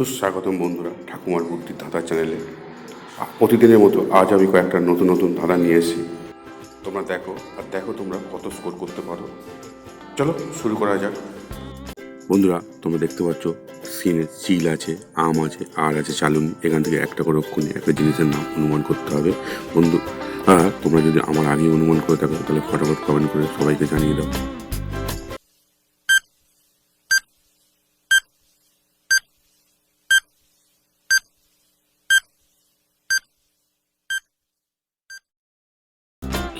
সুস্বাগতম বন্ধুরা ঠাকুমার বুদ্ধির ধাঁধা চ্যানেলে। প্রতিদিনের মতো আজ আমি কয়েকটা নতুন নতুন ধাঁধা নিয়ে এসেছি। তোমরা দেখো, আর দেখো তোমরা কত স্কোর করতে পারো। চলো শুরু করা যাক। বন্ধুরা, তোমরা দেখতে পাচ্ছ, সিনে চিল আছে, আম আছে আর আছে, চালুন। এখান থেকে একটা করে অক্ষণে একটা জিনিসের নাম অনুমান করতে হবে। বন্ধু হ্যাঁ তোমরা যদি আমার আগে অনুমান করে থাকো, তাহলে ফটাফট কমেন্ট করে সবাইকে জানিয়ে দাও।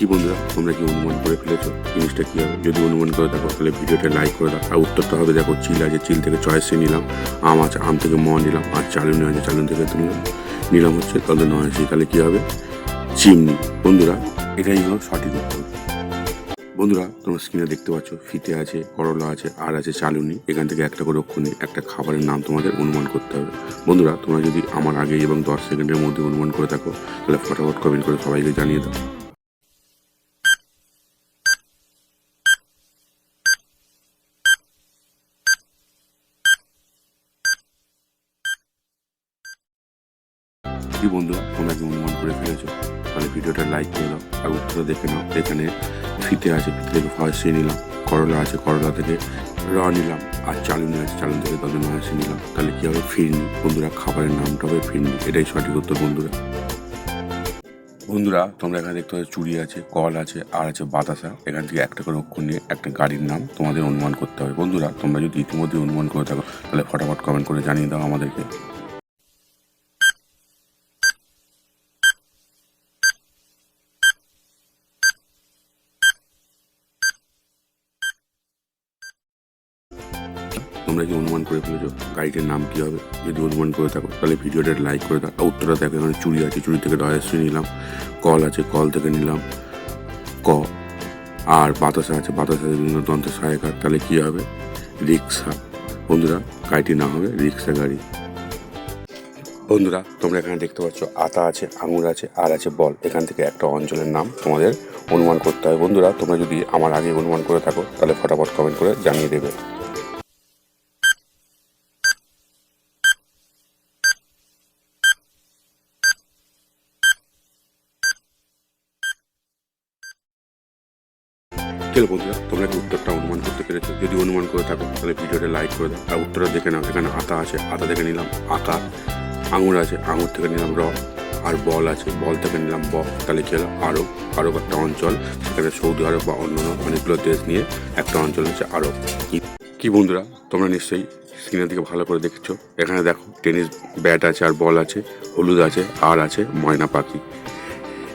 কি বন্ধুরা, তোমরা কি অনুমান করে ফেলেছো? জিনিসটা কি হবে? যদি অনুমান করে দেখো তাহলে ভিডিওটা লাইক করে দাও। আর উত্তরটা হবে, দেখো, চিল আছে, চিল থেকে চয়েসে নিলাম। আম আছে, আম থেকে ম নিলাম। আর চালুনি আছে চালুন থেকে নিলাম নিলাম হচ্ছে তাহলে নয় আছে। তাহলে কি হবে? চিমনি। বন্ধুরা, এটাই হলো সঠিক উত্তর। বন্ধুরা, তোমরা স্ক্রিনে দেখতে পাচ্ছ, ফিতে আছে, করলা আছে, আর আছে চালুনি। এখান থেকে একটা করে অক্ষণে একটা খাবারের নাম তোমাদের অনুমান করতে হবে। বন্ধুরা, তোমরা যদি আমার আগে এবং দশ সেকেন্ডের মধ্যে অনুমান করে থাকো, তাহলে ফটাফট কমেন্ট করে সবাইকে জানিয়ে দাও। কি বন্ধুরা, তোমরা কি অনুমান করে ফেলেছো? তাহলে ভিডিওটা লাইক করে দাও, আর উত্তরটা দেখে নাও। এখানে ফিতে আছে, ফিতে থেকে ফার্স্টে নিলাম, করলা আছে, করলা থেকে র নিলাম, আর চালুনি আছে চালুন থেকে তাদের নয়াসে নিলাম। তাহলে কি হবে? ফিরনি। বন্ধুরা, খাবারের নামটা হবে ফিরনি। এটাই সঠিক উত্তর, বন্ধুরা। বন্ধুরা, তোমরা এখানে দেখতে পাচ্ছ চুড়ি আছে, কল আছে, আর আছে বাতাসা। এখান থেকে একটা করে অক্ষর নিয়ে একটা গাড়ির নাম তোমাদের অনুমান করতে হবে। বন্ধুরা, তোমরা যদি ইতিমধ্যে অনুমান করে থাকো, তাহলে ফটাফট কমেন্ট করে জানিয়ে দাও আমাদেরকে। তোমরা কি অনুমান করে ফেলেছো? গাড়িটির নাম কি হবে? যদি অনুমান করে থাকো, তাহলে ভিডিওটা লাইক করে দাও। উত্তরটা দেখো, এখানে চুড়ি আছে। চুড়ি থেকে রয়েশ্রী নিলাম। কল আছে, কল থেকে নিলাম। ক, আর বাতাসা আছে। বাতাসা দন্ত সহায়কার তাহলে কি হবে? রিক্সা। বন্ধুরা, গাড়িটি না হবে, রিক্সা গাড়ি। বন্ধুরা, তোমরা এখানে দেখতে পাচ্ছ, আতা আছে, আঙুর আছে, আর আছে বল। এখান থেকে একটা অঞ্চলের নাম তোমাদের অনুমান করতে হয়। বন্ধুরা, তোমরা যদি আমার আগে অনুমান করে থাকো, তাহলে ফটাফট কমেন্ট করে জানিয়ে দেবে। চলো বন্ধুরা, তোমরা কি উত্তরটা অনুমান করতে পেরেছ? যদি অনুমান করে থাকো, তাহলে ভিডিওটা লাইক করে দাও। আর উত্তরটা দেখে নাও, এখানে আতা আছে, আতা থেকে নিলাম আকা আঙুর আছে, আঙুর থেকে নিলাম র, আর বল আছে, বল থেকে নিলাম ব। তাহলে কি হলো? আরব আরব একটা অঞ্চল, সেখানে সৌদি আরব বা অন্যান্য অনেকগুলো দেশ নিয়ে একটা অঞ্চল হচ্ছে আরব। কি বন্ধুরা, তোমরা নিশ্চয়ই স্ক্রিনের দিকে ভালো করে দেখছ। এখানে দেখো টেনিস ব্যাট আছে, আর বল আছে, হলুদ আছে, আর আছে, ময়না পাখি।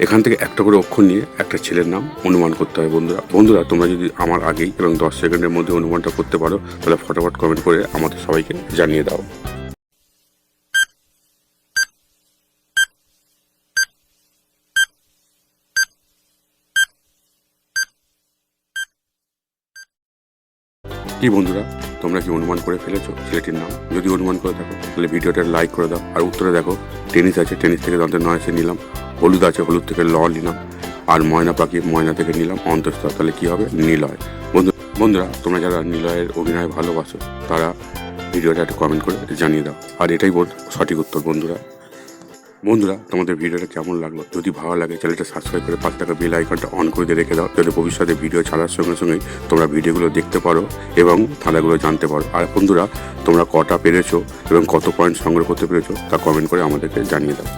এখান থেকে একটা করে অক্ষর নিয়ে একটা ছেলের নাম অনুমান করতে হয় বন্ধুরা। বন্ধুরা, তোমরা যদি আমার আগেই এবং দশ সেকেন্ডের মধ্যে অনুমানটা করতে পারো, তাহলে ফটাফট কমেন্ট করে আমাদের সবাইকে জানিয়ে দাও। কি বন্ধুরা, তোমরা কি অনুমান করে ফেলেছো ছেলেটির নাম? যদি অনুমান করে থাকো, তাহলে ভিডিওটা লাইক করে দাও। আর উত্তরে দেখো টেনিস আছে টেনিস থেকে দন্তের নয় এসে নিলাম। হলুদ আছে, হলুদ থেকে ল নিলাম। আর ময়না পাখি, ময়না থেকে নিলাম অন্তঃস্থ তাহলে কী হবে? নিলয়। বন্ধু, বন্ধুরা, তোমরা যারা নিলয়ের অভিনয় ভালোবাসো, তারা ভিডিওটা একটা কমেন্ট করে জানিয়ে দাও। আর এটাই সঠিক উত্তর, বন্ধুরা। বন্ধুরা, তোমাদের ভিডিওটা কেমন লাগল? যদি ভালো লাগে, চ্যানেলটা সাবস্ক্রাইব করে পাঁচ টাকা বেল আইকনটা অন করে দিয়ে রেখে দাও। যাতে ভবিষ্যতে ভিডিও ছাড়ার সঙ্গে সঙ্গে তোমরা ভিডিওগুলো দেখতে পারো এবং ধাঁধাগুলো জানতে পারো। আর বন্ধুরা, তোমরা কটা পেরেছ এবং কত পয়েন্ট সংগ্রহ করতে পেরেছ তা কমেন্ট করে আমাদেরকে জানিয়ে দাও।